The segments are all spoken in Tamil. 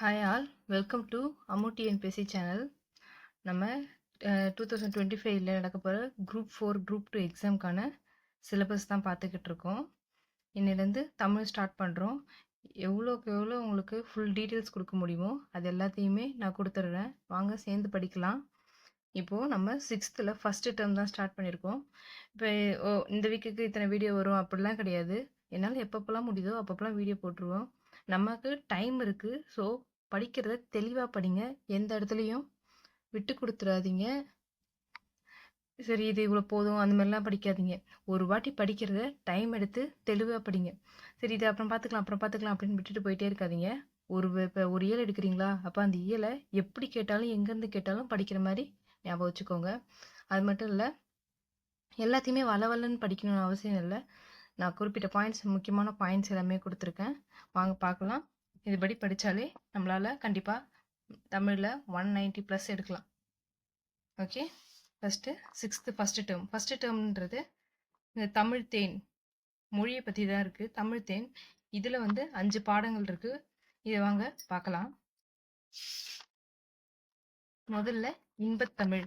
Hi all welcome to Ammu TNPSC channel நம்ம டூ தௌசண்ட் டுவெண்ட்டி ஃபைவ்ல நடக்க போகிற குரூப் ஃபோர் குரூப் டூ எக்ஸாம்க்கான சிலபஸ் தான் பார்த்துக்கிட்டு இருக்கோம். இன்னிலேருந்து தமிழ் ஸ்டார்ட் பண்ணுறோம் எவ்வளோக்கு எவ்வளோ உங்களுக்கு ஃபுல் டீட்டெயில்ஸ் கொடுக்க முடியுமோ அது எல்லாத்தையுமே நான் கொடுத்துட்றேன். வாங்க சேர்ந்து படிக்கலாம். இப்போது நம்ம சிக்ஸ்த்தில் ஃபஸ்ட்டு டேர்ம் தான் ஸ்டார்ட் பண்ணியிருக்கோம். இப்போ ஓ இந்த வீக்குக்கு இத்தனை வீடியோ வரும் அப்படிலாம் கிடையாது. என்னால் எப்பப்போலாம் முடியுதோ அப்பப்போலாம் வீடியோ போட்டுருவோம். நமக்கு டைம் இருக்குது ஸோ படிக்கிறத தெளிவாக படிங்க. எந்த இடத்துலையும் விட்டு கொடுத்துடாதீங்க சரி இது இவ்வளோ போதும் அந்த மாதிரிலாம் படிக்காதீங்க. ஒரு வாட்டி படிக்கிறத டைம் எடுத்து தெளிவாக படிங்க. சரி இது அப்புறம் பார்த்துக்கலாம் அப்புறம் பார்த்துக்கலாம் அப்படின்னு விட்டுட்டு போயிட்டே இருக்காதீங்க. ஒரு இப்போ ஒரு இயல் எடுக்கிறீங்களா? அப்போ அந்த இயலை எப்படி கேட்டாலும் எங்கேருந்து கேட்டாலும் படிக்கிற மாதிரி ஞாபகம் வச்சுக்கோங்க. அது மட்டும் இல்லை எல்லாத்தையுமே வளவலன்னு படிக்கணும்னு அவசியம் இல்லை. நான் குறிப்பிட்ட பாயிண்ட்ஸ் முக்கியமான பாயிண்ட்ஸ் எல்லாமே கொடுத்துருக்கேன். வாங்க பார்க்கலாம். இதுபடி படித்தாலே நம்மளால் கண்டிப்பாக தமிழில் ஒன் நைன்ட்டி ப்ளஸ் எடுக்கலாம். Okay first sixth first term first டேர்ம்ன்றது இந்த தமிழ் தேன். மொழியை பற்றி தான் இருக்குது தமிழ் தேன். இதில் வந்து அஞ்சு பாடங்கள் இருக்குது இதை வாங்க பார்க்கலாம் முதல்ல இன்பத்தமிழ்.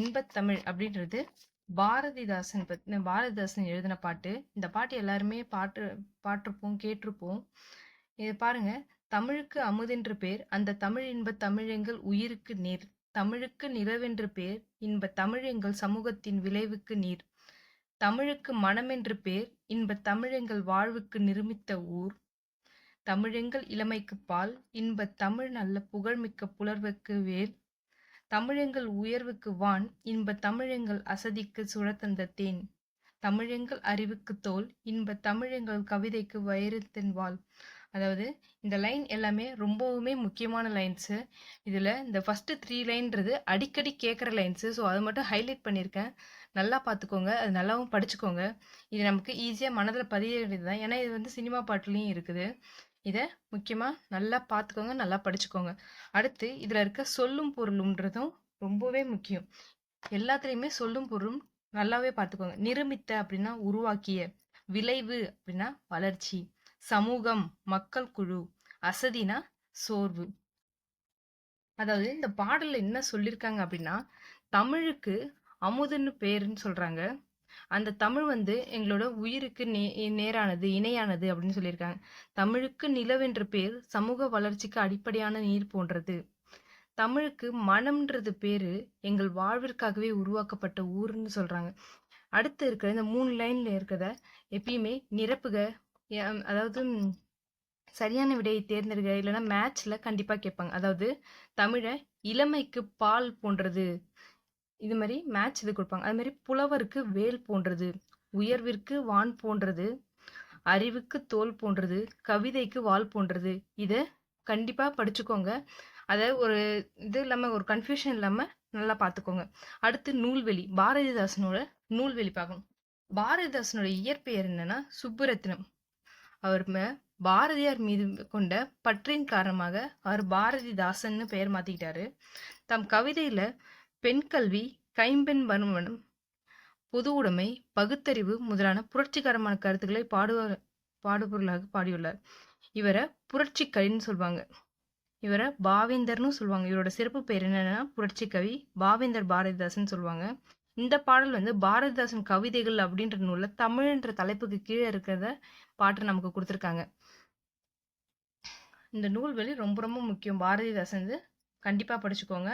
இன்பத்தமிழ் அப்படின்றது பாரதிதாசன் பத் பாரதிதாசன் எழுதின பாட்டு. இந்த பாட்டு எல்லாருமே பாட்டு பாட்டிருப்போம் கேட்டிருப்போம். இது பாருங்க. தமிழுக்கு அமுதென்று பேர் அந்த தமிழ் இன்ப தமிழெங்கள் உயிருக்கு நீர். தமிழுக்கு நிலவென்று பேர் இன்ப தமிழ் எங்கள் சமூகத்தின் விளைவுக்கு நீர். தமிழுக்கு மனமென்று பேர் இன்ப தமிழெங்கள் வாழ்வுக்கு நிருமித்த ஊர். தமிழெங்கள் இளமைக்கு பால் இன்ப தமிழ் நல்ல புகழ்மிக்க புலர்வுக்கு வேல். தமிழெங்கள் உயர்வுக்கு வான் இன்ப தமிழெங்கள் அசதிக்கு சுழத்தந்த தேன். தமிழெங்கள் அறிவுக்கு தோல் இன்ப தமிழெங்கள் கவிதைக்கு வைரத்தின் வாழ் அதாவது இந்த லைன் எல்லாமே ரொம்பவுமே முக்கியமான லைன்ஸு. இதில் இந்த ஃபஸ்ட்டு த்ரீ லைன்றது அடிக்கடி கேட்குற லைன்ஸு. ஸோ அதை மட்டும் ஹைலைட் பண்ணியிருக்கேன் நல்லா பார்த்துக்கோங்க அது நல்லாவும் படிச்சுக்கோங்க. இது நமக்கு ஈஸியாக மனதில் பதிய வேண்டியது தான் ஏன்னா இது வந்து சினிமா பாட்டுலேயும் இருக்குது. இதை முக்கியமாக நல்லா பார்த்துக்கோங்க நல்லா படிச்சுக்கோங்க. அடுத்து இதில் இருக்க சொல்லும் பொருளும்ன்றதும் ரொம்பவே முக்கியம். எல்லாத்துலேயுமே சொல்லும் பொருளும் நல்லாவே பார்த்துக்கோங்க நிருமித்த அப்படின்னா உருவாக்கிய விளைவு அப்படின்னா வளர்ச்சி. சமூகம் மக்கள் குழு அசதினா சோர்வு. அதாவது இந்த பாடல்ல என்ன சொல்லியிருக்காங்க அப்படின்னா தமிழுக்கு அமுதுன்னு பேருன்னு சொல்றாங்க. அந்த தமிழ் வந்து எங்களோட உயிருக்கு நே நேரானது இணையானது அப்படின்னு சொல்லியிருக்காங்க. தமிழுக்கு நிலவென்ற பேர் சமூக வளர்ச்சிக்கு அடிப்படையான நீர் போன்றது. தமிழுக்கு மனம்ன்றது பேரு எங்கள் வாழ்விற்காகவே உருவாக்கப்பட்ட ஊர்னு சொல்றாங்க. அடுத்து இருக்கிற இந்த மூணு லைன்ல இருக்கிறத எப்பயுமே நிரப்புக அதாவது சரியான விடையை தேர்ந்தெடுக்க இல்லைன்னா மேட்ச்ல கண்டிப்பா கேட்பாங்க. அதாவது தமிழை இளமைக்கு பால் போன்றது. இது மாதிரி மேட்ச் இது கொடுப்பாங்க. அது மாதிரி புலவருக்கு வேல் போன்றது. உயர்விற்கு வான் போன்றது. அறிவுக்கு தோல் போன்றது. கவிதைக்கு வால் போன்றது. இதை கண்டிப்பாக படிச்சுக்கோங்க. அதை ஒரு இது இல்லாமல் ஒரு கன்ஃபியூஷன் இல்லாமல் நல்லா பார்த்துக்கோங்க. அடுத்து நூல்வெளி. பாரதிதாசனோட நூல்வெளி பார்க்கணும். பாரதிதாசனோட இயற்பெயர் என்னன்னா சுப்புரத்னம். அவர் பாரதியார் மீது கொண்ட பற்றின் காரணமாக அவர் பாரதிதாசன்னு பெயர் மாற்றிக்கிட்டாரு தம் கவிதையில பெண் கல்வி கைம்பெண் வருமனம் பொது உடைமை பகுத்தறிவு முதலான புரட்சிகரமான கருத்துக்களை பாடுவார் பாடுபொருளாக பாடியுள்ளார். இவரை புரட்சி கவின்னு சொல்லுவாங்க இவரை பாவேந்தர்னு சொல்லுவாங்க இவரோட சிறப்பு பெயர் என்னன்னா புரட்சி கவி பாவேந்தர் பாரதிதாசன் சொல்லுவாங்க இந்த பாடல் வந்து பாரதிதாசன் கவிதைகள் அப்படின்ற நூலில் தமிழ்ன்ற தலைப்புக்கு கீழே இருக்கிறத பாட்டு நமக்கு கொடுத்துருக்காங்க. இந்த நூல் வெளி ரொம்ப ரொம்ப முக்கியம். பாரதிதாசன் கண்டிப்பாக படிச்சுக்கோங்க.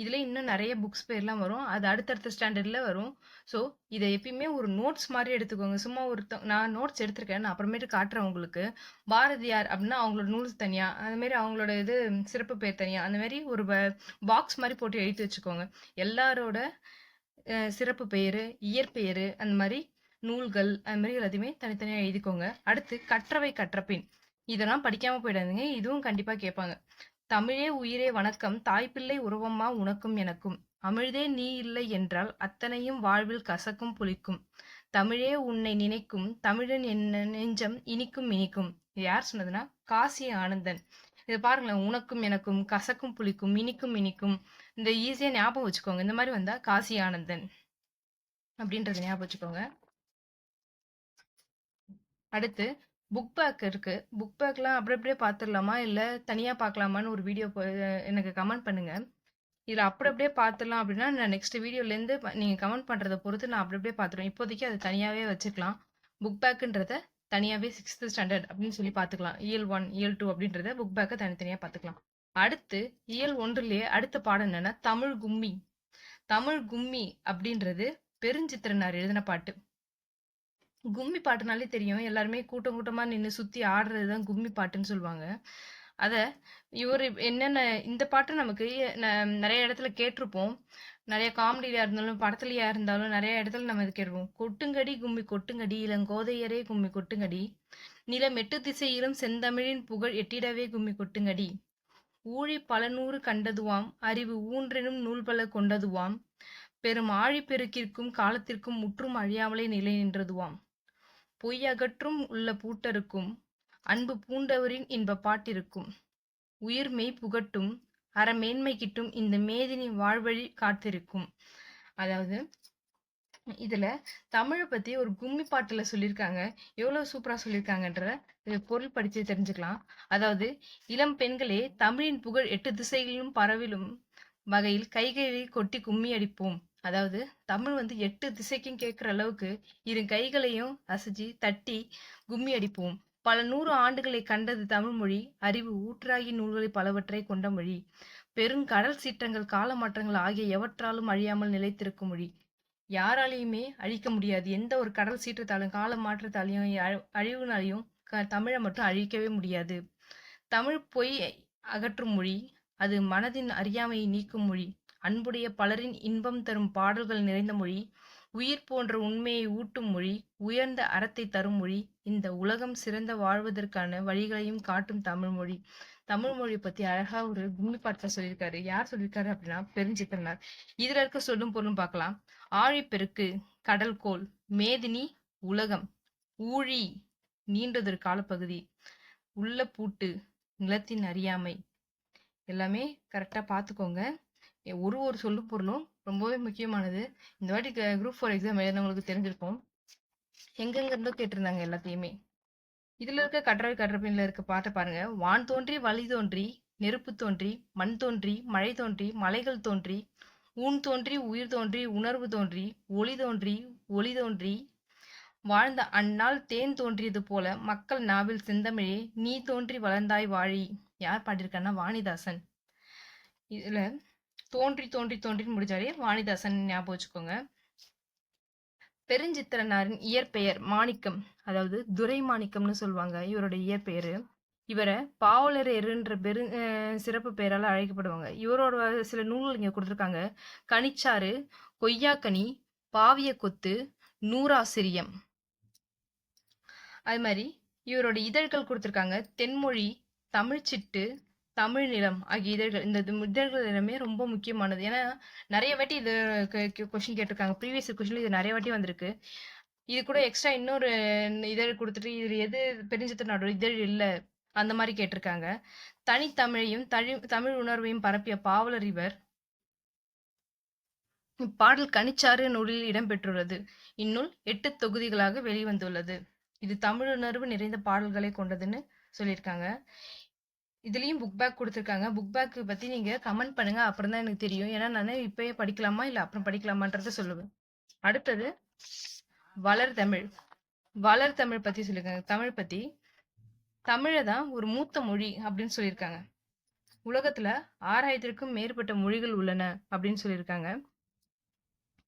இதில் இன்னும் நிறைய புக்ஸ் பேர்லாம் வரும். அது அடுத்தடுத்த ஸ்டாண்டர்டில் வரும். ஸோ இதை எப்பயுமே ஒரு நோட்ஸ் மாதிரி எடுத்துக்கோங்க. சும்மா ஒருத்த நான் நோட்ஸ் எடுத்திருக்கேன். நான் அப்புறமேட்டு காட்டுறேன் உங்களுக்கு. பாரதியார் அப்படின்னா அவங்களோட நூல்ஸ் தனியாக அந்தமாரி அவங்களோட இது சிறப்பு பேர் தனியாக அந்தமாரி ஒரு பாக்ஸ் மாதிரி போட்டு எழுதி வச்சுக்கோங்க. எல்லாரோட சிறப்பு பெயர் இயற்பெயர் அந்த மாதிரி நூல்கள் அது மாதிரி எல்லாத்தையுமே தனித்தனியாக எழுதிக்கோங்க. அடுத்து கற்றவை கற்றப்பின் இதெல்லாம் படிக்காமல் போயிடாதுங்க. இதுவும் கண்டிப்பாக கேட்பாங்க. தமிழே உயிரே வணக்கம். தாய்ப்பிள்ளை உருவம்மா உனக்கும் எனக்கும். அமிழ்தே நீ இல்லை என்றால் அத்தனையும் வாழ்வில் கசக்கும் புளிக்கும். தமிழே உன்னை நினைக்கும். தமிழன் என்ன நெஞ்சம் இனிக்கும் இனிக்கும். இது யார் சொன்னதுன்னா காசி ஆனந்தன். இது பாருங்களேன். உனக்கும் எனக்கும் கசக்கும் புளிக்கும் இனிக்கும் இனிக்கும். இந்த ஈஸியாக ஞாபகம் வச்சுக்கோங்க இந்த மாதிரி வந்தால் காசி ஆனந்தன் அப்படின்றத ஞாபகம் வச்சுக்கோங்க அடுத்து புக் பேக் இருக்கு. புக் பேக்லாம் அப்படி அப்படியே பார்த்துடலாமா? இல்லை தனியாக பார்க்கலாமான்னு ஒரு வீடியோ எனக்கு கமெண்ட் பண்ணுங்க. இதில் அப்படி அப்படியே பார்த்துடலாம் அப்படின்னா, நான் நெக்ஸ்ட் வீடியோலேருந்து நீங்கள் கமெண்ட் பண்ணுறத பொறுத்து நான் அப்படி அப்படியே பார்த்துருவேன். இப்போதைக்கு அது தனியாகவே வச்சுக்கலாம். புக் பேக்குன்றத தனியாகவே சிக்ஸ்த்து ஸ்டாண்டர்ட் அப்படின்னு சொல்லி பார்த்துக்கலாம். இயல் ஒன் இயல் டூ அப்படின்றத புக் பேக்கை தனித்தனியாக பார்த்துக்கலாம். அடுத்து இயல் ஒன்றுலேயே அடுத்த பாடம் என்னன்னா, தமிழ் கும்மி. தமிழ் கும்மி அப்படின்றது பெருஞ்சித்திரனார் எழுதின பாட்டு. கும்மி பாட்டுனாலே தெரியும். எல்லாருமே கூட்டம் கூட்டமா நின்று சுத்தி ஆடுறது தான் கும்மி பாட்டுன்னு சொல்லுவாங்க. அத இவர் என்னென்ன இந்த பாட்டு நமக்கு ந இடத்துல கேட்டிருப்போம் நிறைய காமெடிலயா இருந்தாலும், படத்துலயா இருந்தாலும் நிறைய இடத்துல நம்ம இது கேட்போம் "கொட்டுங்கடி கும்மி கொட்டுங்கடி இளங்கோதையரே கும்மி கொட்டுங்கடி. நிலம் எட்டு திசையிலும் செந்தமிழின் புகழ் எட்டிடவே கும்மி கொட்டுங்கடி. ஊழி பலநூறு கண்டதுவாம் அறிவு ஊன்றெனும் நூல்பல கொண்டதுவாம். பெரும் ஆழிப்பெருக்கிற்கும் காலத்திற்கும் முற்றும் அழியாமலே நிலை நின்றதுவாம். பொய் அகற்றும் உள்ள பூட்டருக்கும் அன்பு பூண்டவரின் இன்ப பாட்டிருக்கும். உயிர் மெய் புகட்டும் அறமேன்மை கிட்டும் இந்த மேதினி வாழ்வழி காத்திருக்கும்." அதாவது இதில் தமிழை பற்றி ஒரு கும்மி பாட்டில் சொல்லியிருக்காங்க. எவ்வளோ சூப்பராக சொல்லியிருக்காங்கன்ற பொருள் படித்து தெரிஞ்சுக்கலாம். அதாவது "இளம் பெண்களே தமிழின் புகழ் எட்டு திசைகளிலும் பரவிலும் வகையில் கைகளை கொட்டி கும்மி அடிப்போம்." அதாவது தமிழ் வந்து எட்டு திசைக்கும் கேட்குற அளவுக்கு இரு கைகளையும் அசைச்சு தட்டி கும்மி அடிப்போம். பல நூறு ஆண்டுகளை கண்டது தமிழ் மொழி. அறிவு ஊற்றாகி நூல்களை பலவற்றை கொண்ட மொழி. பெருங்கடல் சீற்றங்கள் கால மாற்றங்கள் ஆகிய எவற்றாலும் அழியாமல் நிலைத்திருக்கும் மொழி. யாராலையுமே அழிக்க முடியாது. எந்த ஒரு கடல் சீற்றத்தாலும், கால மாற்றத்தாலையும் அழிவுனாலையும் க தமிழை மட்டும் அழிக்கவே முடியாது. தமிழ் பொய் அகற்றும் மொழி. அது மனதின் அறியாமையை நீக்கும் மொழி. அன்புடைய பலரின் இன்பம் தரும் பாடல்கள் நிறைந்த மொழி. உயிர் போன்ற உண்மையை ஊட்டும் மொழி. உயர்ந்த அறத்தை தரும் மொழி. இந்த உலகம் சிறந்த வாழ்வதற்கான வழிகளையும் காட்டும் தமிழ் மொழி. தமிழ் மொழியை பத்தி அழகா ஒரு கும்மி பார்த்தா சொல்லியிருக்காரு. யார் சொல்லியிருக்காரு அப்படின்னா, பெருஞ்சித்திரனார். இதுல இருக்க சொல்லும் பொருளும் பார்க்கலாம். ஆழிப்பெருக்கு கடல்கோள். மேதினி உலகம். ஊழி நீண்டதொரு காலப்பகுதி. உள்ள பூட்டு நிலத்தின் அறியாமை. எல்லாமே கரெக்டாக பார்த்துக்கோங்க. ஒரு ஒரு சொல்லு பொருளும் ரொம்பவே முக்கியமானது. இந்த வாட்டி குரூப் ஃபோர் எக்ஸாம் எழுதினவங்களுக்கு தெரிஞ்சிருக்கும். எங்கெங்க இருந்தோ கேட்டிருந்தாங்க எல்லாத்தையுமே. இதுல இருக்க கற்றவை கற்றபின்ல இருக்க பாட்டை பாருங்க. "வான் தோன்றி வழி தோன்றி நெருப்பு தோன்றி மண் தோன்றி மழை தோன்றி மலைகள் தோன்றி ஊன் தோன்றி உயிர் தோன்றி உணர்வு தோன்றி ஒளி தோன்றி ஒளி தோன்றி வாழ்ந்த அந்நாள் தேன் தோன்றியது போல மக்கள் நாவில் செந்தமிழே நீ தோன்றி வளர்ந்தாய் வாழி." யார் பாடியிருக்காருன்னா வாணிதாசன். இதில் தோன்றி தோன்றி தோன்றின்னு முடிச்சாலே வாணிதாசன் ஞாபகம் வச்சுக்கோங்க. பெருஞ்சித்திரனாரின் இயற்பெயர் மாணிக்கம். அதாவது துரைமாணிக்கம்னு சொல்லுவாங்க இவருடைய இயற்பெயர் இவரை பாவலரேறுன்ற பெரு சிறப்பு பெயரால் அழைக்கப்படுவாங்க. இவரோட சில நூல்கள் இங்கே கொடுத்துருக்காங்க கனிச்சாறு, கொய்யாக்கனி, பாவியக்கொத்து, நூறாசிரியம். அது மாதிரி இவரோட இதழ்கள் கொடுத்துருக்காங்க தென்மொழி, தமிழ்ச்சிட்டு, தமிழ் நிலம் ஆகிய இதழ்கள். இந்த இதழ்கள் எல்லாமே ரொம்ப முக்கியமானது. ஏன்னா நிறைய வாட்டி இது க கொஸ்டின் கேட்டிருக்காங்க. ப்ரீவியஸ் இயர் இது நிறைய வாட்டி வந்திருக்கு. இது கூட எக்ஸ்ட்ரா இன்னொரு இதழ் கொடுத்துட்டு இதுல எது நாடோ இதழ் இல்லை அந்த மாதிரி கேட்டிருக்காங்க. தனித்தமிழையும், தழி தமிழ் உணர்வையும் பரப்பிய பாவலர் இவர். இப்பாடல் கனிச்சாறு நூலில் இடம்பெற்றுள்ளது. இந்நூல் எட்டு தொகுதிகளாக வெளிவந்துள்ளது. இது தமிழ் உணர்வு நிறைந்த பாடல்களை கொண்டதுன்னு சொல்லியிருக்காங்க. இதுலேயும் புக் பேக் கொடுத்துருக்காங்க புக் பேக் பற்றி நீங்கள் கமெண்ட் பண்ணுங்கள் அப்புறம் தான் எனக்கு தெரியும். ஏன்னா நான் இப்போயே படிக்கலாமா? இல்லை அப்புறம் படிக்கலாமான்றத சொல்லுவேன். அடுத்தது வளர் தமிழ் வளர் தமிழ் பற்றி சொல்லியிருக்காங்க. தமிழ் பற்றி தமிழை தான் ஒரு மூத்த மொழி அப்படின்னு சொல்லியிருக்காங்க. உலகத்தில் ஆறாயிரத்திற்கும் மேற்பட்ட மொழிகள் உள்ளன அப்படின்னு சொல்லியிருக்காங்க.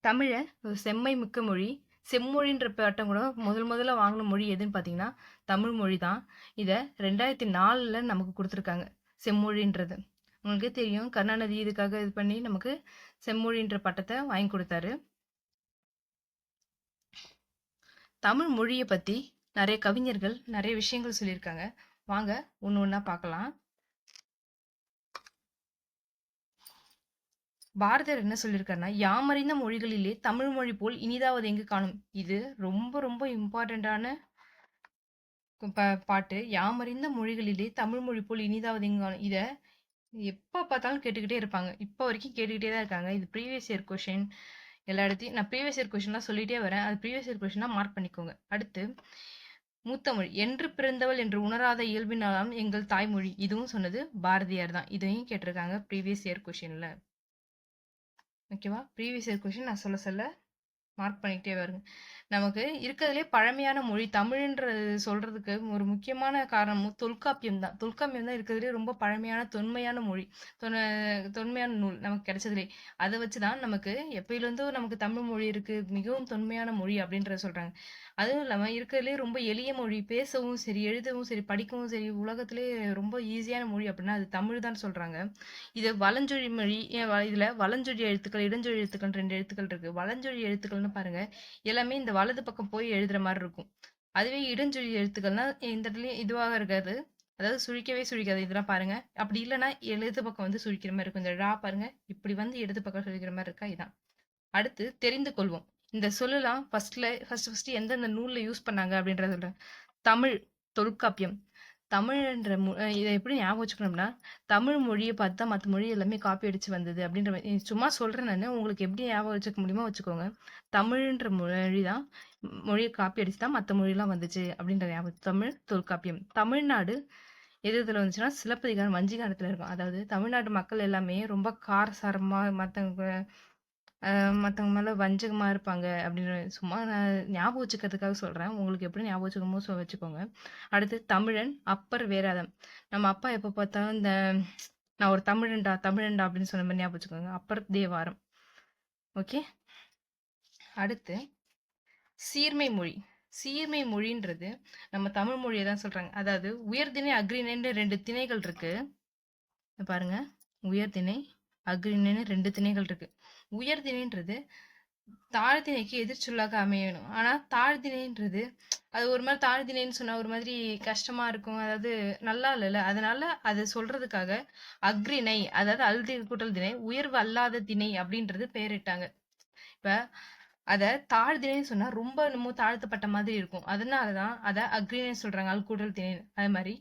தமிழை ஒரு செம்மை மிக்க மொழி. செம்மொழின்ற பட்டம் கூட முதல் முதல்ல வாங்கின மொழி எதுன்னு பார்த்தீங்கன்னா, தமிழ் மொழி தான். இத 2004ல நமக்கு கொடுத்துருக்காங்க செம்மொழின்றது. உங்களுக்கே தெரியும். கருணாநிதி இதுக்காக இது பண்ணி நமக்கு செம்மொழின்ற பட்டத்தை வாங்கி கொடுத்தாரு தமிழ் மொழியை பற்றி நிறைய கவிஞர்கள் நிறைய விஷயங்கள் சொல்லியிருக்காங்க. வாங்க ஒன்று ஒன்றா பார்க்கலாம். பாரதியார் என்ன சொல்லியிருக்காருன்னா, "யாமறிந்த மொழிகளிலே தமிழ் மொழி போல் இனிதாவது எங்கு காணும்." இது ரொம்ப ரொம்ப இம்பார்ட்டண்ட்டான ப பாட்டு. "யாமறிந்த மொழிகளிலே தமிழ் மொழி போல் இனிதாவது எங்கு காணும்." இதை எப்போ பார்த்தாலும் கேட்டுக்கிட்டே இருப்பாங்க. இப்போ வரைக்கும் கேட்டுக்கிட்டே தான் இருக்காங்க. இது ப்ரீவியஸ் இயர் கொஷின் எல்லா இடத்தையும் நான் ப்ரீவியஸ் இயர் கொஷின்லாம் சொல்லிகிட்டே வரேன். அது ப்ரீவியஸ் இயர் கொஷினாக மார்க் பண்ணிக்கோங்க. அடுத்து மூத்த மொழி என்று பிறந்தவள் என்று உணராத இயல்பினாலாம் எங்கள் தாய்மொழி இதுவும் சொன்னது பாரதியார் தான் இதையும் கேட்டிருக்காங்க ப்ரீவியஸ் இயர் கொஷினில் ஓகேவா? ப்ரீவியஸ் இயர் கொஷின் நான் சொல்ல சொல்ல மார்க் பண்ணிக்கிட்டே வருங்க. நமக்கு இருக்கிறதுலே பழமையான மொழி தமிழ்ன்றது சொல்றதுக்கு ஒரு முக்கியமான காரணமும் தொல்காப்பியம் தான். தொல்காப்பியம் தான் இருக்கிறதுலே ரொம்ப பழமையான தொன்மையான மொழி. தொன் தொன்மையான நூல் நமக்கு கிடைச்சதுலே. அதை வச்சு தான் நமக்கு எப்பயிலேருந்தோ நமக்கு தமிழ் மொழி இருக்கு. மிகவும் தொன்மையான மொழி அப்படின்றத சொல்றாங்க. அதுவும் இல்லாமல் இருக்கிறதுலே ரொம்ப எளிய மொழி. பேசவும் சரி எழுதவும் சரி படிக்கவும் சரி உலகத்திலே ரொம்ப ஈஸியான மொழி அப்படின்னா அது தமிழ் தான் சொல்றாங்க. இது வலஞ்சொழி மொழி. இதில் வ- வலஞ்சொழி எழுத்துக்கள் இடஞ்சொழி எழுத்துக்கள் ரெண்டு எழுத்துக்கள் இருக்கு. வலஞ்சொழி எழுத்துக்கள்னு பாருங்க. எல்லாமே இந்த வலது பக்கம் போய் எழுதுற மாதிரி இருக்கும். அதுவே இடஞ்சொழி எழுத்துக்கள்னா இந்த இடத்துலயும் இதுவாக இருக்காது. அதாவது சுழிக்கவே சுழிக்காது. இதெல்லாம் பாருங்க. அப்படி இல்லைன்னா எழுது பக்கம் வந்து சுழிக்கிற மாதிரி இருக்கும். இந்த ரா பாருங்க. இப்படி வந்து இடது பக்கம் சுழிக்கிற மாதிரி இருக்கா? இதான். அடுத்து தெரிந்து கொள்வோம். இந்த சொல்லலாம் ஃபர்ஸ்ட்ல ஃபர்ஸ்ட் ஃபர்ஸ்ட் எந்தெந்த நூல்ல யூஸ் பண்ணாங்க அப்படின்றத சொல்றேன். தமிழ் தொல்காப்பியம். தமிழ்ன்ற மொ- இதை எப்படி ஞாபகம் வச்சுக்கணும்னா தமிழ் மொழியை பார்த்தா மற்ற மொழி எல்லாமே காப்பி அடிச்சு வந்தது அப்படின்ற மாதிரி சும்மா சொல்கிறேன் நான். உங்களுக்கு எப்படி ஞாபகம் வச்சுக்க முடியுமோ வச்சுக்கோங்க. தமிழ்ன்ற மொழி தான் மொழியை காப்பி அடிச்சு தான் மற்ற மொழியெலாம் வந்துச்சு அப்படின்ற ஞாபகம் தமிழ் தொல்காப்பியம். தமிழ்நாடு எது இதில் வந்துச்சுன்னா சிலப்பதிகாரம் வஞ்சிகாரத்தில் இருக்கும். அதாவது தமிழ்நாட்டு மக்கள் எல்லாமே ரொம்ப காரசாரமாக மற்றவங்க மற்றவங்க மேலே வஞ்சகமாக இருப்பாங்க அப்படின்னு சும்மா நான் ஞாபகம் வச்சுக்கிறதுக்காக சொல்கிறேன் உங்களுக்கு எப்படி ஞாபகம் வச்சுக்கணுமோ சொ வச்சுக்கோங்க. அடுத்து தமிழன் அப்பர் வேறாதம். நம்ம அப்பா எப்போ பார்த்தாலும் இந்த நான் ஒரு தமிழன்டா தமிழன்டா அப்படின்னு சொன்ன மாதிரி ஞாபகம் வச்சுக்கோங்க. அப்பர் தேவாரம். ஓகே? அடுத்து சீர்மை மொழி. சீர்மை மொழின்றது நம்ம தமிழ் மொழியை தான் சொல்கிறாங்க அதாவது உயர்திணை அக்ரிணைன்னு ரெண்டு திணைகள் இருக்குது பாருங்கள் உயர்திணை அக்ரிணைன்னு ரெண்டு திணைகள் இருக்குது உயர்திணைன்றது தாழ்திணைக்கு எதிர்ச்சொல்லாக அமையணும். ஆனால் தாழ்திணைன்றது அது ஒரு மாதிரி தாழ்திணைன்னு சொன்னால் ஒரு மாதிரி கஷ்டமாக இருக்கும். அதாவது நல்லா இல்லைல்ல? அதனால அதை சொல்றதுக்காக அக்ரிணை அதாவது அல்தி கூட்டல் திணை உயர்வு அல்லாத திணை அப்படின்றது பெயரிட்டாங்க. இப்போ அதை தாழ்திணைன்னு சொன்னால் ரொம்ப என்னமோ தாழ்த்தப்பட்ட மாதிரி இருக்கும். அதனால தான் அதை அக்ரிணைன்னு சொல்கிறாங்க அல்கூட்டல் திணை அது மாதிரி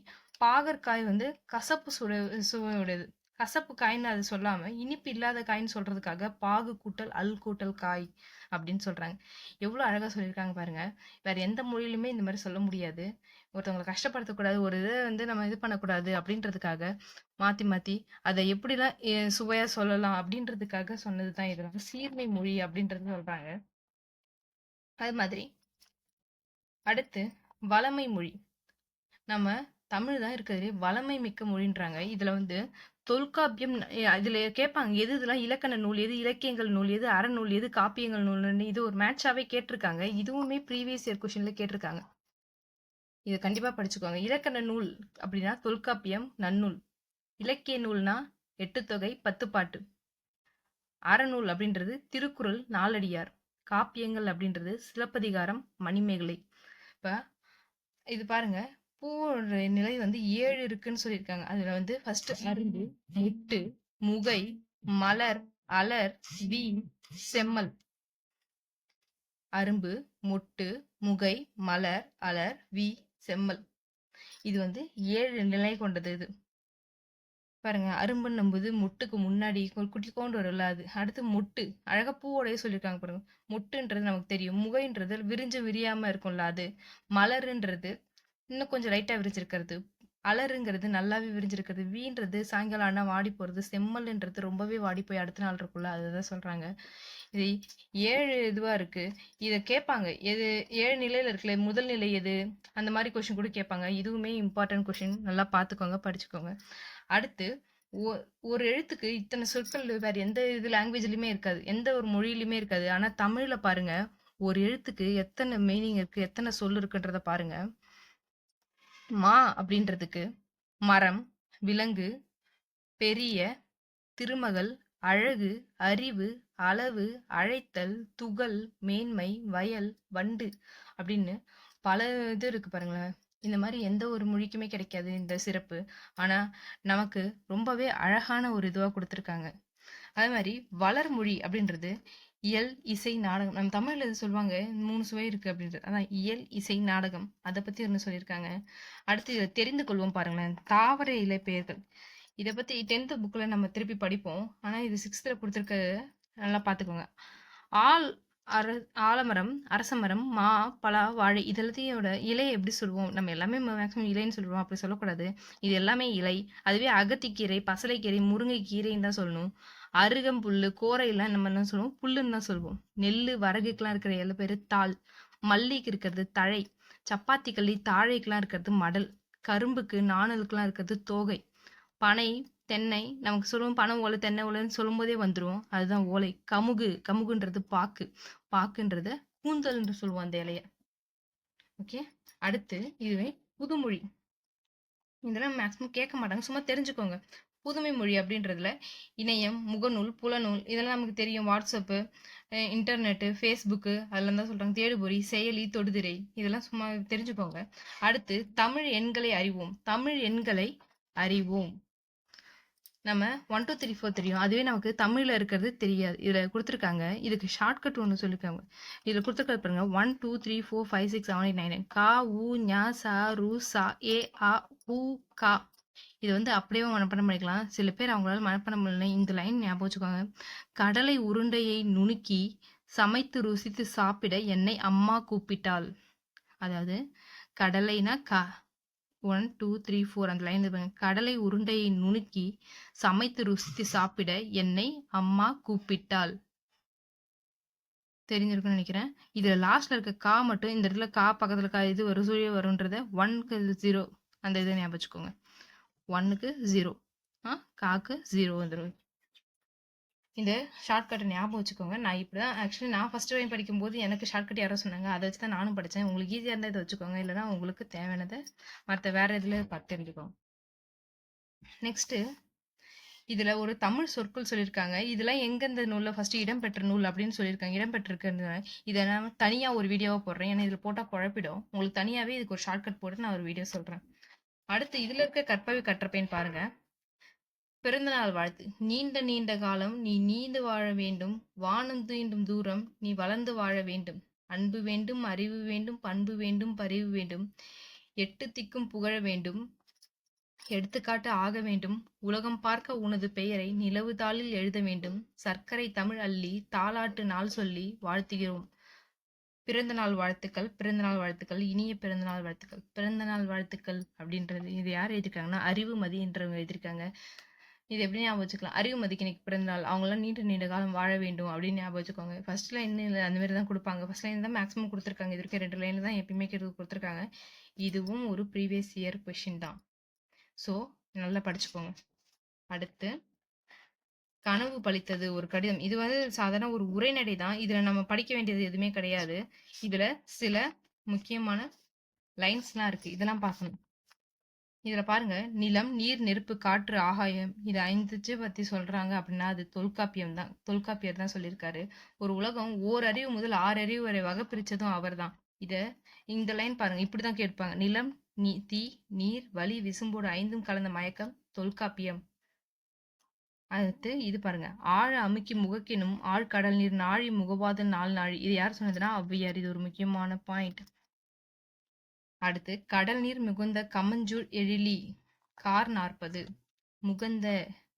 பாகற்காய் வந்து கசப்பு சுவை சுவையுடையது. கசப்பு காய்ன்னு அது சொல்லாம இனிப்பு இல்லாத காய்ன்னு சொல்றதுக்காக பாகு கூட்டல் அல் கூட்டல் காய் அப்படின்னு சொல்றாங்க. எவ்வளவு அழகா சொல்லியிருக்காங்க பாருங்க. வேற எந்த மொழியிலுமே இந்த மாதிரி சொல்ல முடியாது. ஒருத்தவங்களை கஷ்டப்படுத்தக்கூடாது ஒரு இதை வந்து நம்ம இது பண்ணக்கூடாது அப்படின்றதுக்காக மாத்தி மாத்தி அதை எப்படிலாம் எ- சுவையா சொல்லலாம் அப்படின்றதுக்காக சொன்னதுதான் இதெல்லாம் சீர்மை மொழி அப்படின்றது சொல்றாங்க. அது மாதிரி அடுத்து வளமை மொழி. நம்ம தமிழ் தான் இருக்கிறதுலே வளமை மிக்க மொழின்றாங்க. இதுல வந்து தொல்காப்பியம் இதில் கேட்பாங்க எது இதெல்லாம் இலக்கண நூல் எது இலக்கியங்கள் நூல் எது அறநூல் எது காப்பியங்கள் நூல்னு இது ஒரு மேட்சாகவே கேட்டிருக்காங்க. இதுவுமே ப்ரீவியஸ் இயர் கொஷினில் கேட்டிருக்காங்க. இதை கண்டிப்பாக படிச்சுக்கோங்க. இலக்கண நூல் அப்படின்னா தொல்காப்பியம் நன்னூல். இலக்கிய நூல்னா எட்டுத்தொகை பத்து பாட்டு. அறநூல் அப்படின்றது திருக்குறள் நாலடியார். காப்பியங்கள் அப்படின்றது சிலப்பதிகாரம் மணிமேகலை. இப்போ இது பாருங்கள் பூவோட நிலை வந்து ஏழு இருக்குன்னு சொல்லியிருக்காங்க. அதுல வந்து ஃபர்ஸ்ட் அரும்பு முட்டு முகை மலர் அலர் வி செம்மல். அரும்பு முட்டு முகை மலர் அலர் வி செம்மல். இது வந்து ஏழு நிலை கொண்டது இது. பாருங்க அரும்புன்னு போது முட்டுக்கு முன்னாடி ஒரு குட்டி கொண்டு வரல அது. அடுத்து முட்டு அழகா பூவோடய சொல்லியிருக்காங்க பாருங்க. முட்டுன்றது நமக்கு தெரியும். முகைன்றது விரிஞ்சு விரியாம இருக்கும்ல அது. மலருன்றது இன்னும் கொஞ்சம் லைட்டாக விரிஞ்சிருக்கிறது. அலருங்கிறது நல்லாவே விரிஞ்சிருக்கிறது. வீன்றது சாயங்காலம் ஆனால் வாடி போகிறது செம்மல்ன்றது ரொம்பவே வாடி போய் அடுத்த நாள் இருக்கும்ல அதுதான் சொல்கிறாங்க இது ஏழு இதுவாக இருக்குது இதை கேட்பாங்க. எது ஏழு நிலையில் இருக்குல்ல முதல் நிலை எது? அந்த மாதிரி கொஷின் கூட கேட்பாங்க. இதுவுமே இம்பார்ட்டன்ட் கொஷின் நல்லா பார்த்துக்கோங்க படிச்சுக்கோங்க. அடுத்து ஒ- ஒரு எழுத்துக்கு இத்தனை சொற்கள் வேறு எந்த இது லாங்குவேஜ்லையுமே இருக்காது. எந்த ஒரு மொழியிலுமே இருக்காது. ஆனால் தமிழில் பாருங்க ஒரு எழுத்துக்கு எத்தனை மீனிங் இருக்குது எத்தனை சொல் இருக்குன்றதை பாருங்கள் மா அப்படின்றதுக்கு மரம் விலங்கு பெரிய திருமகள் அழகு அறிவு அளவு அழைத்தல் துகள் மேன்மை வயல் வண்டு அப்படின்னு பல இது இருக்கு பாருங்களேன். இந்த மாதிரி எந்த ஒரு மொழிக்குமே கிடைக்காது இந்த சிறப்பு. ஆனா நமக்கு ரொம்பவே அழகான ஒரு இதுவா கொடுத்துருக்காங்க. அதே மாதிரி வளர்மொழி அப்படின்றது இயல் இசை நாடகம் நம்ம தமிழில் இது சொல்லுவாங்க மூணு சுவை இருக்குது அப்படின்றது அதான் இயல் இசை நாடகம் அதை பற்றி ஒன்று சொல்லியிருக்காங்க அடுத்து இதை தெரிந்து கொள்வோம் பாருங்களேன் தாவர இலை பெயர்கள் இதை பற்றி டென்த்து புக்கில் நம்ம திருப்பி படிப்போம் ஆனால் இது சிக்ஸ்த்தில் கொடுத்துருக்க நல்லா பார்த்துக்கோங்க ஆள் அர ஆலமரம், அரசமரம், மா, பலா, வாழை இது எல்லாத்தையோட இலை எப்படி சொல்லுவோம்? நம்ம எல்லாமே மேக்ஸிமம் இலைன்னு சொல்லுவோம். அப்படி சொல்லக்கூடாது. இது எல்லாமே இலை. அதுவே அகத்திக்கீரை, பசலைக்கீரை, முருங்கைக்கீரைன்னு தான் சொல்லணும். அருகம்புல்லு, கோரையெல்லாம் நம்ம என்ன சொல்லுவோம்? புல்லுன்னு தான் சொல்லுவோம். நெல் வரகுக்கெல்லாம் இருக்கிற எல்லா பேர் தாள். மல்லிக்கு இருக்கிறது தழை. சப்பாத்தி கள்ளி, தாழைக்கெல்லாம் இருக்கிறது மடல். கரும்புக்கு, நாணலுக்கெல்லாம் இருக்கிறது தோகை. பனை, தென்னை நமக்கு சொல்லுவோம் பனை ஓலை, தென்னை ஓலைன்னு சொல்லும்போதே வந்துரும். அதுதான் ஓலை. கமுகு, கமுகுன்றது பாக்கு. பாக்குன்றது கூந்தல் என்று சொல்லுவோம் அந்த இலைய. ஓகே. அடுத்து இதுவே புதுமொழி. இதெல்லாம் மேக்ஸிமம் கேட்க மாட்டாங்க. சும்மா தெரிஞ்சுக்கோங்க. புதுமை மொழி அப்படின்றதுல இணையம், முகநூல், புலநூல் இதெல்லாம் நமக்கு தெரியும். வாட்ஸ்அப்பு, இன்டர்நெட்டு, ஃபேஸ்புக்கு அதெல்லாம் தான் சொல்கிறாங்க தேடுபொறி, செயலி, தொடுதிரை இதெல்லாம் சும்மா தெரிஞ்சுக்கோங்க. அடுத்து தமிழ் எண்களை அறிவோம். தமிழ் எண்களை அறிவோம். நம்ம 1, 2, 3, 4 தெரியும். அதுவே நமக்கு தமிழில் இருக்கிறது தெரியாது. இதில் கொடுத்துருக்காங்க இதுக்கு ஷார்ட்கட் ஒன்று சொல்லியிருக்காங்க இதில் கொடுத்துருக்க பாருங்க. 1, 2, 3, 4, 5, 6, 7, 8, 9, 9 கா, உ, ஞா சா ரு, சா ஏ, ஆ, உ, கா. இது வந்து அப்படியே மனப்பாடம் பண்ணிக்கலாம். சில பேர் அவங்களால மனப்பாடம் பண்ணல. இந்த லைன் ஞாபகம் வச்சுக்கோங்க. கடலை உருண்டையை நுணுக்கி சமைத்து ருசித்து சாப்பிட என்னை அம்மா கூப்பிட்டாள். அதாவது கடலைனா க 1, 2, 3, 4 அந்த லைன் இருப்பாங்க கடலை உருண்டையை நுணுக்கி சமைத்து ருசித்து சாப்பிட என்னை அம்மா கூப்பிட்டாள். தெரிஞ்சிருக்குன்னு நினைக்கிறேன். இதில் லாஸ்ட்டில் இருக்க கா மட்டும் இந்த இடத்துல கா பக்கத்தில் கா இது வரும் சுழிய வரும்ன்றத 1க்கு 0 அந்த இதை ஞாபகம் வச்சுக்கோங்க. 1க்கு 0 ஆ காக்கு ஜீரோ வந்துடும் இந்த ஷார்ட்கட்டை ஞாபகம் வச்சுக்கோங்க. நான் இப்படிதான் ஆக்சுவலி நான் ஃபர்ஸ்ட் டைம் படிக்கும்போது எனக்கு ஷார்ட்கட் யாரோ சொன்னாங்க. அதை வச்சு தான் நானும் படித்தேன் உங்களுக்கு ஈஸியாக இருந்தால் இதை வச்சுக்கோங்க. இல்லைனா உங்களுக்கு தேவையானதை மற்ற வேறு இதில் பார்த்து தெரிஞ்சுக்கோங்க. நெக்ஸ்ட்டு இதில் ஒரு தமிழ் சொற்கள் சொல்லியிருக்காங்க. இதெல்லாம் எங்கெந்த நூலில் ஃபஸ்ட்டு இடம்பெற்ற நூல் அப்படின்னு சொல்லியிருக்காங்க. இடம்பெற்றிருக்கிறதுனால இதை நான் தனியாக ஒரு வீடியோவாக போடுறேன். ஏன்னா இதில் போட்டால் குழப்பிடும். உங்களுக்கு தனியாகவே இதுக்கு ஒரு ஷார்ட்கட் போட்டு நான் ஒரு வீடியோ சொல்கிறேன் அடுத்து இதுல இருக்க கற்பவை கற்றப்பேன் பாருங்க. பிறந்தநாள் வாழ்த்து. நீண்ட நீண்ட காலம் நீ நீந்து வாழ வேண்டும். வானம் தீண்டும் தூரம் நீ வளர்ந்து வாழ வேண்டும். அன்பு வேண்டும், அறிவு வேண்டும், பண்பு வேண்டும், பரிவு வேண்டும். எட்டு திக்கும் புகழ வேண்டும். எடுத்துக்காட்டு ஆக வேண்டும். உலகம் பார்க்க உனது பெயரை நிலவு தாளில் எழுத வேண்டும். சர்க்கரை தமிழ் அள்ளி தாளாட்டு நாள் சொல்லி வாழ்த்துகிறோம். பிறந்தநாள் வாழ்த்துக்கள், பிறந்தநாள் வாழ்த்துக்கள், இனிய பிறந்தநாள் வாழ்த்துக்கள். பிறந்தநாள் வாழ்த்துக்கள் அப்படின்றது இது யார் எழுதியிருக்காங்கன்னா, அறிவுமதி என்றவங்க எழுதியிருக்காங்க. இது எப்படி ஞாபகம் வச்சுக்கலாம்? அறிவுமதிக்கு இன்னைக்கு பிறந்தநாள். அவங்களாம் நீண்ட நீண்ட காலம் வாழ வேண்டும் அப்படின்னு ஞாபகம் வச்சுக்கோங்க. ஃபர்ஸ்ட் லைன் அந்த மாதிரி தான் கொடுப்பாங்க ஃபர்ஸ்ட் லைன் தான் மேக்ஸிமம் கொடுத்துருக்காங்க இது வரைக்கும் ரெண்டு லைன் தான் எப்பயுமே கேட்டு கொடுத்துருக்காங்க இதுவும் ஒரு ப்ரீவியஸ் இயர் கொஷின் தான். ஸோ நல்லா படிச்சுக்கோங்க. அடுத்து கனவு பழித்தது ஒரு கடிதம். இது வந்து சாதாரண ஒரு உரைநடை தான். இதுல நம்ம படிக்க வேண்டியது எதுவுமே கிடையாது. இதுல சில முக்கியமான லைன்ஸ்லாம் இருக்கு. இதெல்லாம் பார்க்கணும். இதுல பாருங்க. நிலம், நீர், நெருப்பு, காற்று, ஆகாயம் இது ஐந்துச்சு பத்தி சொல்றாங்க அப்படின்னா, அது தொல்காப்பியம் தான். தொல்காப்பியர் தான் சொல்லியிருக்காரு. ஒரு உலகம் ஓர் அறிவு முதல் 6 அறிவு வரை வகை பிரிச்சதும் அவர்தான். இத இந்த லைன் பாருங்க. இப்படிதான் கேட்பாங்க. நிலம், நீ தீ, நீர், வலி விசும்போடு ஐந்தும் கலந்த மயக்கம் தொல்காப்பியம். அடுத்து இது பாருங்க. ஆழ அமுக்கி முகக்கினும் ஆழ்கடல் நீர் நாழி முகவாத நாள் நாழி. இது யார் சொன்னதுன்னா ஔவையார். இது ஒரு முக்கியமான பாயிண்ட். அடுத்து கடல் நீர் மிகுந்த கமஞ்சூர் எழிலி கார் நாற்பது. முகந்த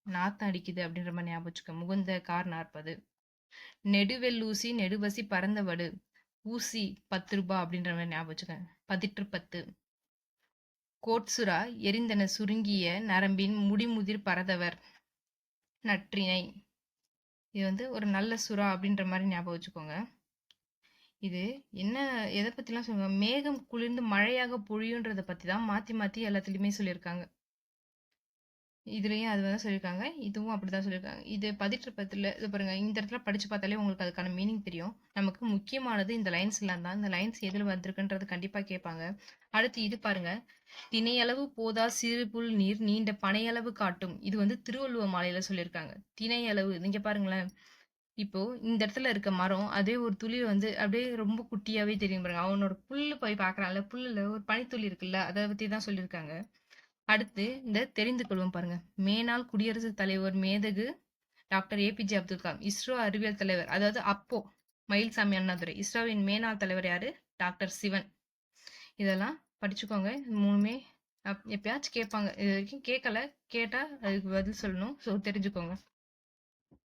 நாத்தம் அடிக்குது அப்படின்ற மாதிரி ஞாபகம் வச்சுக்கோங்க. முகந்த கார் நாற்பது. நெடுவெல்லூசி நெடுவசி பறந்த வடு. ஊசி பத்து ரூபா அப்படின்ற மாதிரி ஞாபகம் வச்சுக்கோங்க. பதிற்று பத்து. கோட்சுரா எரிந்தன சுருங்கிய நரம்பின் முடிமுதிர் பறந்தவர் நற்றிணை. இது வந்து ஒரு நல்ல சுறா அப்படின்ற மாதிரி ஞாபகம் வச்சுக்கோங்க. இது என்ன எதை பற்றிலாம் சொல்லுவாங்க? மேகம் குளிர்ந்து மழையாக பொழியுன்றதை பற்றி தான் மாற்றி மாற்றி எல்லாத்துலேயுமே சொல்லியிருக்காங்க. இதுலயும் அதுதான் சொல்லியிருக்காங்க. இதுவும் அப்படி தான் சொல்லியிருக்காங்க. இது பதிற்று பத்துல இது பாருங்கள் இந்த இடத்துல படித்து பார்த்தாலே உங்களுக்கு அதுக்கான மீனிங் தெரியும். நமக்கு முக்கியமானது இந்த லைன்ஸ்லாம் தான். இந்த லைன்ஸ் எதில் வந்திருக்குன்றது கண்டிப்பாக கேட்பாங்க. அடுத்து இது பாருங்க. தினையளவு போதா சிறுபுல் நீர் நீண்ட பனையளவு காட்டும். இது வந்து திருவள்ளுவர் மாலையில சொல்லியிருக்காங்க. தினையளவு நீங்க பாருங்களேன். இப்போ இந்த இடத்துல இருக்க மரம் அதே ஒரு துளி வந்து அப்படியே ரொம்ப குட்டியாவே தெரியும் பாருங்க. அவனோட புல்லு போய் பார்க்குறான்ல. புல்லுல ஒரு பனித்துளி இருக்குல்ல. அதை பத்தி தான் சொல்லியிருக்காங்க. அடுத்து இந்த தெரிந்து கொள்வோம் பாருங்க. மேனால் குடியரசுத் தலைவர் மேதகு டாக்டர் ஏபிஜே அப்துல் கலாம். இஸ்ரோ அறிவியல் தலைவர். அதாவது அப்போ மயில்சாமி அண்ணாதுரை. இஸ்ரோவின் மேனால் தலைவர் யாரு? டாக்டர் சிவன். இதெல்லாம் படிச்சுக்கோங்க. மூணுமே அப் எப்பயாச்சும் கேட்பாங்க. இது வரைக்கும் கேட்கல. கேட்டா அதுக்கு பதில் சொல்லணும். ஸோ தெரிஞ்சுக்கோங்க.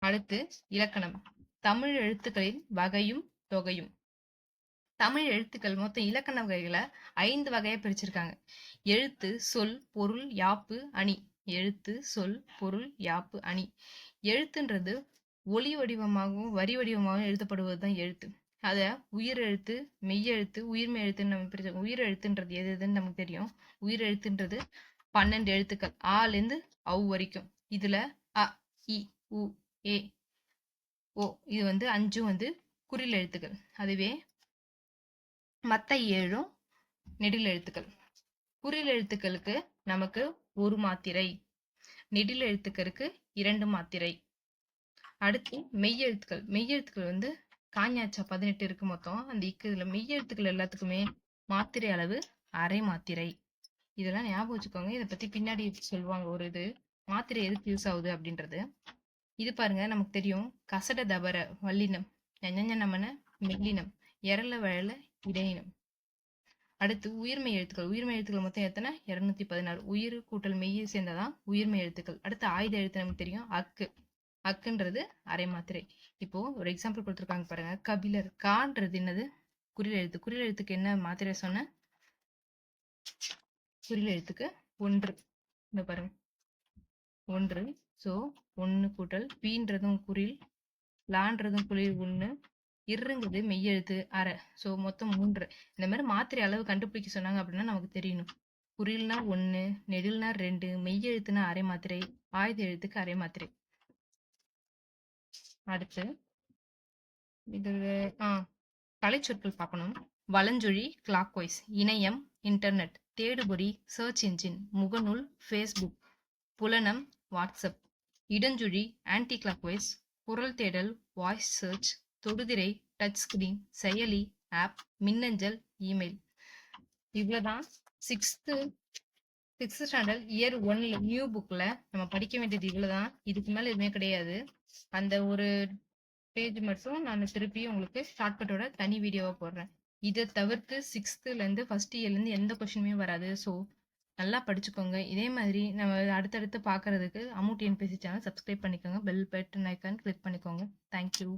அடுத்து இலக்கணம். தமிழ் எழுத்துக்களின் வகையும் தொகையும் தமிழ் எழுத்துக்கள் மொத்தம் இலக்கண வகைகளை ஐந்து வகையா பிரிச்சிருக்காங்க. எழுத்து சொல் பொருள் யாப்பு அணி. எழுத்து சொல் பொருள் யாப்பு அணி. எழுத்துன்றது ஒளி வடிவமாகவும் வரி வடிவமாகவும் எழுதப்படுவது தான் எழுத்து. அதை உயிர் எழுத்து மெய்யெழுத்து உயிர்மெய் எழுத்துன்னு நம்ம பிரிச்சோம் உயிர் எழுத்துன்றது எது எதுன்னு நமக்கு தெரியும். உயிர் எழுத்துன்றது பன்னெண்டு எழுத்துக்கள். ஆலேருந்து அவு வரைக்கும். இதுல அ இ உ ஏ ஓ. இது வந்து அஞ்சும் வந்து குறில் எழுத்துக்கள். அதுவே மற்ற ஏழும் நெடில் எழுத்துக்கள். குறில் எழுத்துக்களுக்கு நமக்கு ஒரு மாத்திரை. நெடில் எழுத்துக்களுக்கு இரண்டு மாத்திரை. அடுத்து மெய் எழுத்துக்கள். மெய் எழுத்துக்கள் வந்து காஞ்சாச்சா பதினெட்டு இருக்கு மொத்தம். அந்த இக்கு இதுல மெய் எழுத்துக்கள் எல்லாத்துக்குமே மாத்திரை அளவு அரை மாத்திரை. இதெல்லாம் ஞாபகம் வச்சுக்கோங்க. இதை பத்தி பின்னாடி சொல்லுவாங்க ஒரு இது. மாத்திரை எதுக்கு யூஸ் ஆகுது அப்படின்றது. இது பாருங்க நமக்கு தெரியும். கசட தபர வல்லினம் நமன மெல்லினம். எரல வழல இடையினம் அடுத்து உயிர்மெய் எழுத்துக்கள். உயிர்மெய் எழுத்துக்கள் மொத்தம் எத்தனை? இருநூத்தி பதினாறு. உயிர் கூட்டல் மெய்யை சேர்ந்ததான் உயிர்மெய் எழுத்துக்கள். அடுத்து ஆயுத எழுத்து நமக்கு தெரியும். அக்கு. அக்குன்றது அரை மாத்திரை. இப்போ ஒரு எக்ஸாம்பிள் கொடுத்துருக்காங்க பாருங்க. கபிலர். கான்றது என்னது? குறில் எழுத்து. குறில் எழுத்துக்கு என்ன மாத்திரை சொன்ன? குறில் எழுத்துக்கு ஒன்று. இந்த பாருங்க. ஒன்று. ஸோ ஒன்று கூட்டல் பீன்றதும் குறில் லான்றதும் குளிர் ஒன்று இருங்கிறது மெய்யெழுத்து அரை ஸோ மொத்தம் மூன்று. இந்த மாதிரி மாத்திரை அளவு கண்டுபிடிக்க சொன்னாங்க அப்படின்னா நமக்கு தெரியணும். குறில்னா ஒன்று நெடில்னா ரெண்டு மெய்யெழுத்துனா அரை மாத்திரை ஆயுத எழுத்துக்கு அரை மாத்திரை. அடுத்து இது ஆ கலைச்சொற்கள் பார்க்கணும். வலஞ்சொழி கிளாக் வைஸ் இணையம் இன்டர்நெட் தேடுபொறி சர்ச் இன்ஜின் முகநூல் ஃபேஸ்புக் புலனம் வாட்ஸ்அப் இடஞ்சுழி ஆன்டி கிளாக் வைஸ் குரல் தேடல் வாய்ஸ் சர்ச் தொடுதிரை டச் ஸ்கிரீன் செயலி ஆப் மின்னஞ்சல் இமெயில் இவ்வளோதான் சிக்ஸ்த்து சிக்ஸ்த் ஸ்டாண்டர்ட் இயர் ஒன்ல நியூ புக்கில் நம்ம படிக்க வேண்டியது இவ்வளோதான் இதுக்கு மேலே எதுவுமே கிடையாது. அந்த ஒரு பேஜ் மட்டும் நான் திருப்பி உங்களுக்கு ஷார்ட்கட்டோட தனி வீடியோவாக போடுறேன். இதை தவிர்த்து சிக்ஸ்த்துலேருந்து ஃபஸ்ட் இயர்லேருந்து எந்த கொஷினுமே வராது. ஸோ நல்லா படிச்சுக்கோங்க. இதே மாதிரி நம்ம அடுத்தடுத்து பார்க்கறதுக்கு அமௌண்ட் என்பிசி சேனல் சப்ஸ்கிரைப் பண்ணிக்கோங்க. பெல் பட்டன் ஐக்கான் கிளிக் பண்ணிக்கோங்க. Thank you